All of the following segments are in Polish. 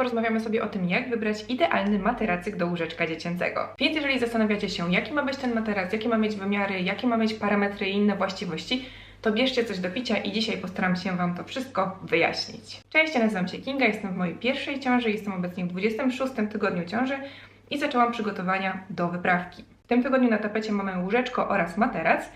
porozmawiamy sobie o tym, jak wybrać idealny materacyk do łóżeczka dziecięcego. Więc jeżeli zastanawiacie się, jaki ma być ten materac, jakie ma mieć wymiary, jakie ma mieć parametry i inne właściwości, to bierzcie coś do picia i dzisiaj postaram się Wam to wszystko wyjaśnić. Cześć, ja nazywam się Kinga, jestem w mojej pierwszej ciąży, jestem obecnie w 26 tygodniu ciąży i zaczęłam przygotowania do wyprawki. W tym tygodniu na tapecie mamy łóżeczko oraz materac.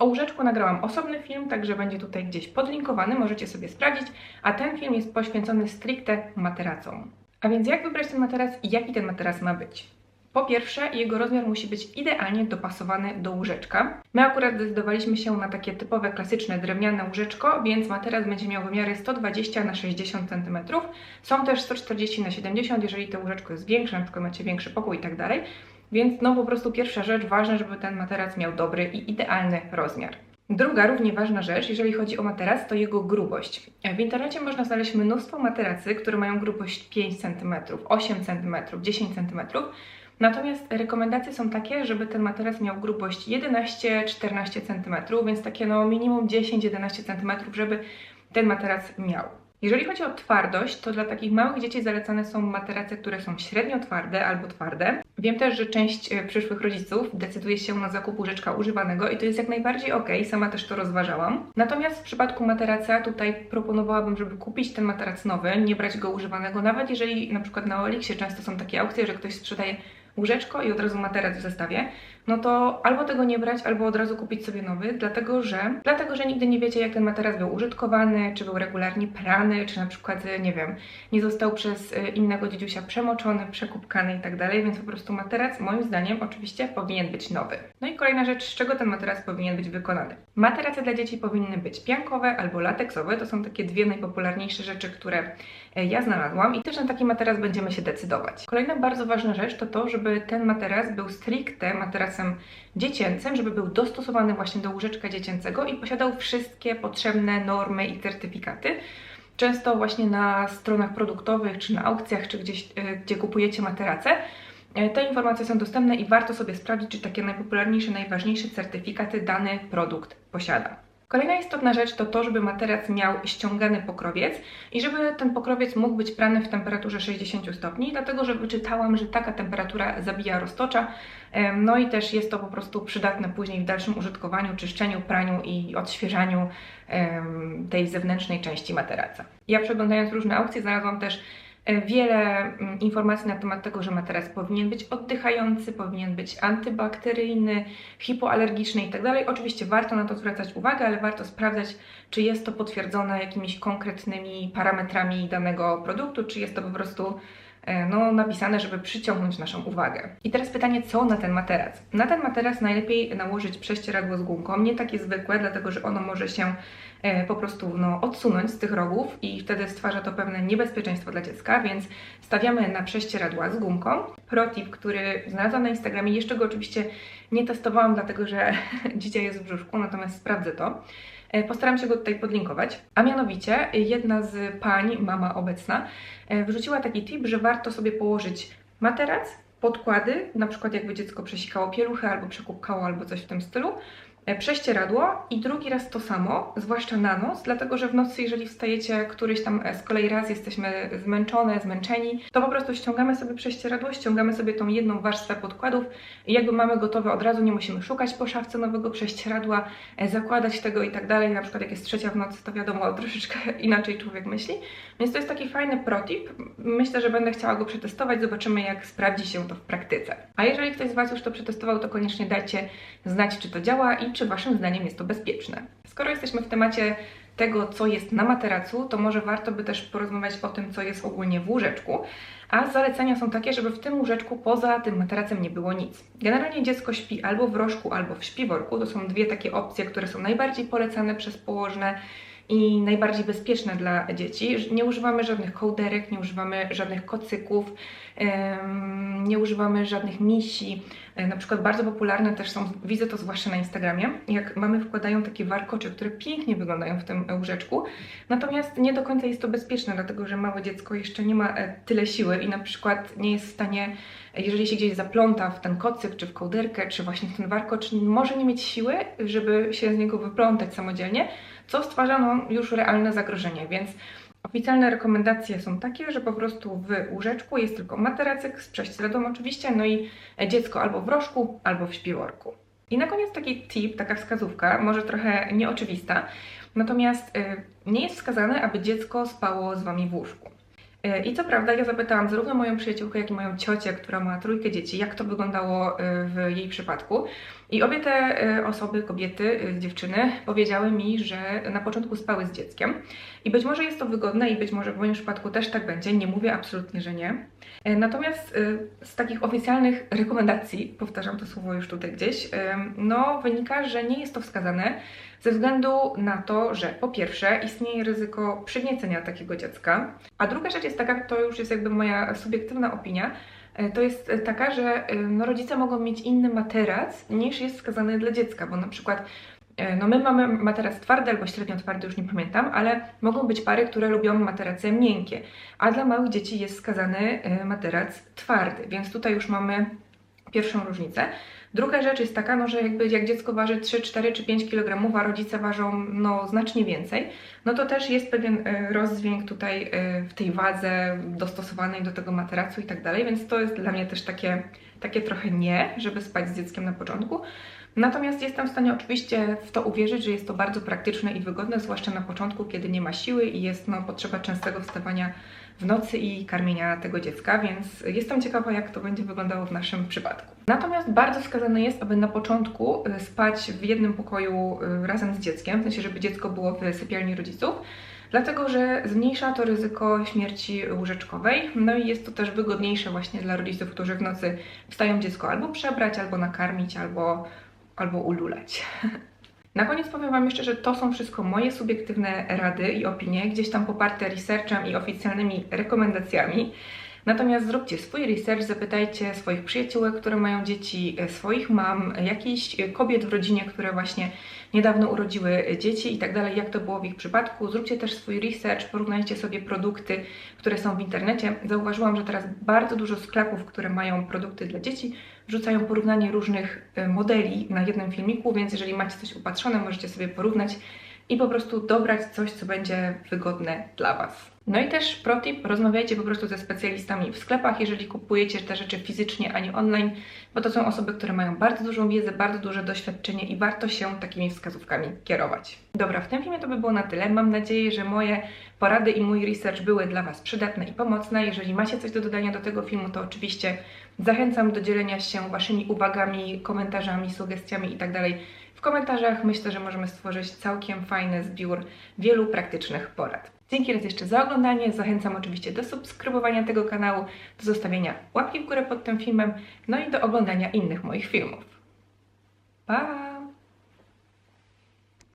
O łóżeczku nagrałam osobny film, także będzie tutaj gdzieś podlinkowany, możecie sobie sprawdzić, a ten film jest poświęcony stricte materacom. A więc jak wybrać ten materac i jaki ten materac ma być? Po pierwsze, jego rozmiar musi być idealnie dopasowany do łóżeczka. My akurat zdecydowaliśmy się na takie typowe, klasyczne drewniane łóżeczko, więc materac będzie miał wymiary 120 na 60 cm. Są też 140 na 70 jeżeli to łóżeczko jest większe, na przykład macie większy pokój i tak dalej. Więc no po prostu pierwsza rzecz, ważne, żeby ten materac miał dobry i idealny rozmiar. Druga, równie ważna rzecz, jeżeli chodzi o materac, to jego grubość. W internecie można znaleźć mnóstwo materacy, które mają grubość 5 cm, 8 cm, 10 cm. Natomiast rekomendacje są takie, żeby ten materac miał grubość 11-14 cm, więc takie no minimum 10-11 cm, żeby ten materac miał. Jeżeli chodzi o twardość, to dla takich małych dzieci zalecane są materace, które są średnio twarde albo twarde. Wiem też, że część e, przyszłych rodziców decyduje się na zakup łóżeczka używanego i to jest jak najbardziej ok, sama też to rozważałam. Natomiast w przypadku materaca tutaj proponowałabym, żeby kupić ten materac nowy, nie brać go używanego, nawet jeżeli na przykład na Olixie często są takie aukcje, że ktoś sprzedaje łóżeczko i od razu materac w zestawie, no to albo tego nie brać, albo od razu kupić sobie nowy, dlatego że, dlatego, że nigdy nie wiecie, jak ten materac był użytkowany, czy był regularnie prany, czy na przykład, nie wiem, nie został przez y, innego dziedziusia przemoczony, przekupkany i tak dalej, więc po prostu materac moim zdaniem oczywiście powinien być nowy. No i kolejna rzecz, z czego ten materac powinien być wykonany. Materace dla dzieci powinny być piankowe albo lateksowe, to są takie dwie najpopularniejsze rzeczy, które e, ja znalazłam i też na taki materac będziemy się decydować. Kolejna bardzo ważna rzecz to to, żeby ten materac był stricte materacem dziecięcym, żeby był dostosowany właśnie do łóżeczka dziecięcego i posiadał wszystkie potrzebne normy i certyfikaty. Często właśnie na stronach produktowych, czy na aukcjach, czy gdzieś, e, gdzie kupujecie materace, e, te informacje są dostępne i warto sobie sprawdzić, czy takie najpopularniejsze, najważniejsze certyfikaty dany produkt posiada. Kolejna istotna rzecz to to, żeby materac miał ściągany pokrowiec i żeby ten pokrowiec mógł być prany w temperaturze 60 stopni, dlatego że wyczytałam, że taka temperatura zabija roztocza, no i też jest to po prostu przydatne później w dalszym użytkowaniu, czyszczeniu, praniu i odświeżaniu tej zewnętrznej części materaca. Ja przeglądając różne aukcje znalazłam też wiele mm, informacji na temat tego, że materac powinien być oddychający, powinien być antybakteryjny, hipoalergiczny itd. Tak Oczywiście warto na to zwracać uwagę, ale warto sprawdzać, czy jest to potwierdzone jakimiś konkretnymi parametrami danego produktu, czy jest to po prostu e, no, napisane, żeby przyciągnąć naszą uwagę. I teraz pytanie, co na ten materac? Na ten materac najlepiej nałożyć prześcieradło z gumką, nie takie zwykłe, dlatego że ono może się E, po prostu no, odsunąć z tych rogów i wtedy stwarza to pewne niebezpieczeństwo dla dziecka, więc stawiamy na prześcieradła z gumką. Protip, który znalazłam na Instagramie, jeszcze go oczywiście nie testowałam, dlatego że dzisiaj jest w brzuszku, natomiast sprawdzę to. E, postaram się go tutaj podlinkować. A mianowicie jedna z pań, mama obecna, e, wrzuciła taki tip, że warto sobie położyć materac, podkłady, na przykład jakby dziecko przesikało pieluchę albo przekupkało albo coś w tym stylu, prześcieradło i drugi raz to samo, zwłaszcza na noc, dlatego że w nocy, jeżeli wstajecie któryś tam e, z kolei raz, jesteśmy zmęczone, zmęczeni, to po prostu ściągamy sobie prześcieradło, ściągamy sobie tą jedną warstwę podkładów i jakby mamy gotowe od razu, nie musimy szukać po szafce nowego prześcieradła, e, zakładać tego i tak dalej. Na przykład jak jest trzecia w nocy, to wiadomo, troszeczkę inaczej człowiek myśli. Więc to jest taki fajny protip. Myślę, że będę chciała go przetestować, zobaczymy jak sprawdzi się to w praktyce. A jeżeli ktoś z Was już to przetestował, to koniecznie dajcie znać, czy to działa i czy Waszym zdaniem jest to bezpieczne. Skoro jesteśmy w temacie tego, co jest na materacu, to może warto by też porozmawiać o tym, co jest ogólnie w łóżeczku. A zalecenia są takie, żeby w tym łóżeczku poza tym materacem nie było nic. Generalnie dziecko śpi albo w rożku, albo w śpiworku. To są dwie takie opcje, które są najbardziej polecane przez położne i najbardziej bezpieczne dla dzieci. Nie używamy żadnych kołderek, nie używamy żadnych kocyków, nie używamy żadnych misi. E, na przykład bardzo popularne też są, widzę to zwłaszcza na Instagramie, jak mamy wkładają takie warkocze, które pięknie wyglądają w tym łóżeczku, natomiast nie do końca jest to bezpieczne, dlatego że małe dziecko jeszcze nie ma e, tyle siły i na przykład nie jest w stanie, jeżeli się gdzieś zapląta w ten kocyk, czy w kołderkę, czy właśnie w ten warkocz, może nie mieć siły, żeby się z niego wyplątać samodzielnie, co stwarza no, już realne zagrożenie, więc Oficjalne rekomendacje są takie, że po prostu w łóżeczku jest tylko materacyk z prześcieradłem oczywiście, no i dziecko albo w rożku, albo w śpiworku. I na koniec taki tip, taka wskazówka, może trochę nieoczywista, natomiast y, nie jest wskazane, aby dziecko spało z Wami w łóżku. Y, I co prawda, ja zapytałam zarówno moją przyjaciółkę, jak i moją ciocię, która ma trójkę dzieci, jak to wyglądało y, w jej przypadku. I obie te y, osoby, kobiety, dziewczyny, powiedziały mi, że na początku spały z dzieckiem. I być może jest to wygodne i być może w moim przypadku też tak będzie. Nie mówię absolutnie, że nie. Natomiast z takich oficjalnych rekomendacji, powtarzam to słowo już tutaj gdzieś, no wynika, że nie jest to wskazane ze względu na to, że po pierwsze istnieje ryzyko przygniecenia takiego dziecka, a druga rzecz jest taka, to już jest jakby moja subiektywna opinia, e, to jest taka, że e, no, rodzice mogą mieć inny materac niż jest wskazany dla dziecka, bo na przykład e, no my mamy materac twardy albo średnio twardy, już nie pamiętam, ale mogą być pary, które lubią materace miękkie, a dla małych dzieci jest wskazany materac twardy, więc tutaj już mamy pierwszą różnicę. Druga rzecz jest taka, no, że jakby jak dziecko waży 3, 4 czy 5 kg, a rodzice ważą no, znacznie więcej, no to też jest pewien y, rozdźwięk tutaj y, w tej wadze dostosowanej do tego materacu i tak dalej, więc to jest dla mnie też takie, takie trochę nie, żeby spać z dzieckiem na początku. Natomiast jestem w stanie oczywiście w to uwierzyć, że jest to bardzo praktyczne i wygodne, zwłaszcza na początku, kiedy nie ma siły i jest no, potrzeba częstego wstawania w nocy i karmienia tego dziecka, więc jestem ciekawa, jak to będzie wyglądało w naszym przypadku. Natomiast bardzo wskazane jest, aby na początku y, spać w jednym pokoju y, razem z dzieckiem, w sensie, żeby dziecko było w sypialni rodziców, dlatego że zmniejsza to ryzyko śmierci łóżeczkowej, no i jest to też wygodniejsze właśnie dla rodziców, którzy w nocy wstają dziecko albo przebrać, albo nakarmić, albo, albo ululać. Na koniec powiem Wam jeszcze, że to są wszystko moje subiektywne rady i opinie, gdzieś tam poparte researchem i oficjalnymi rekomendacjami. Natomiast zróbcie swój research, zapytajcie swoich przyjaciółek, które mają dzieci, e, swoich mam, jakichś e, kobiet w rodzinie, które właśnie niedawno urodziły dzieci i tak dalej, jak to było w ich przypadku. Zróbcie też swój research, porównajcie sobie produkty, które są w internecie. Zauważyłam, że teraz bardzo dużo sklepów, które mają produkty dla dzieci, wrzucają porównanie różnych e, modeli na jednym filmiku, więc jeżeli macie coś upatrzone, możecie sobie porównać i po prostu dobrać coś, co będzie wygodne dla Was. No i też protip, rozmawiajcie po prostu ze specjalistami w sklepach, jeżeli kupujecie te rzeczy fizycznie, a nie online, bo to są osoby, które mają bardzo dużą wiedzę, bardzo duże doświadczenie i warto się takimi wskazówkami kierować. Dobra, w tym filmie to by było na tyle. Mam nadzieję, że moje porady i mój research były dla Was przydatne i pomocne. Jeżeli macie coś do dodania do tego filmu, to oczywiście zachęcam do dzielenia się Waszymi uwagami, komentarzami, sugestiami itd tak w komentarzach. Myślę, że możemy stworzyć całkiem fajny zbiór wielu praktycznych porad. Dzięki raz jeszcze za oglądanie. Zachęcam oczywiście do subskrybowania tego kanału, do zostawienia łapki w górę pod tym filmem, no i do oglądania innych moich filmów. Pa!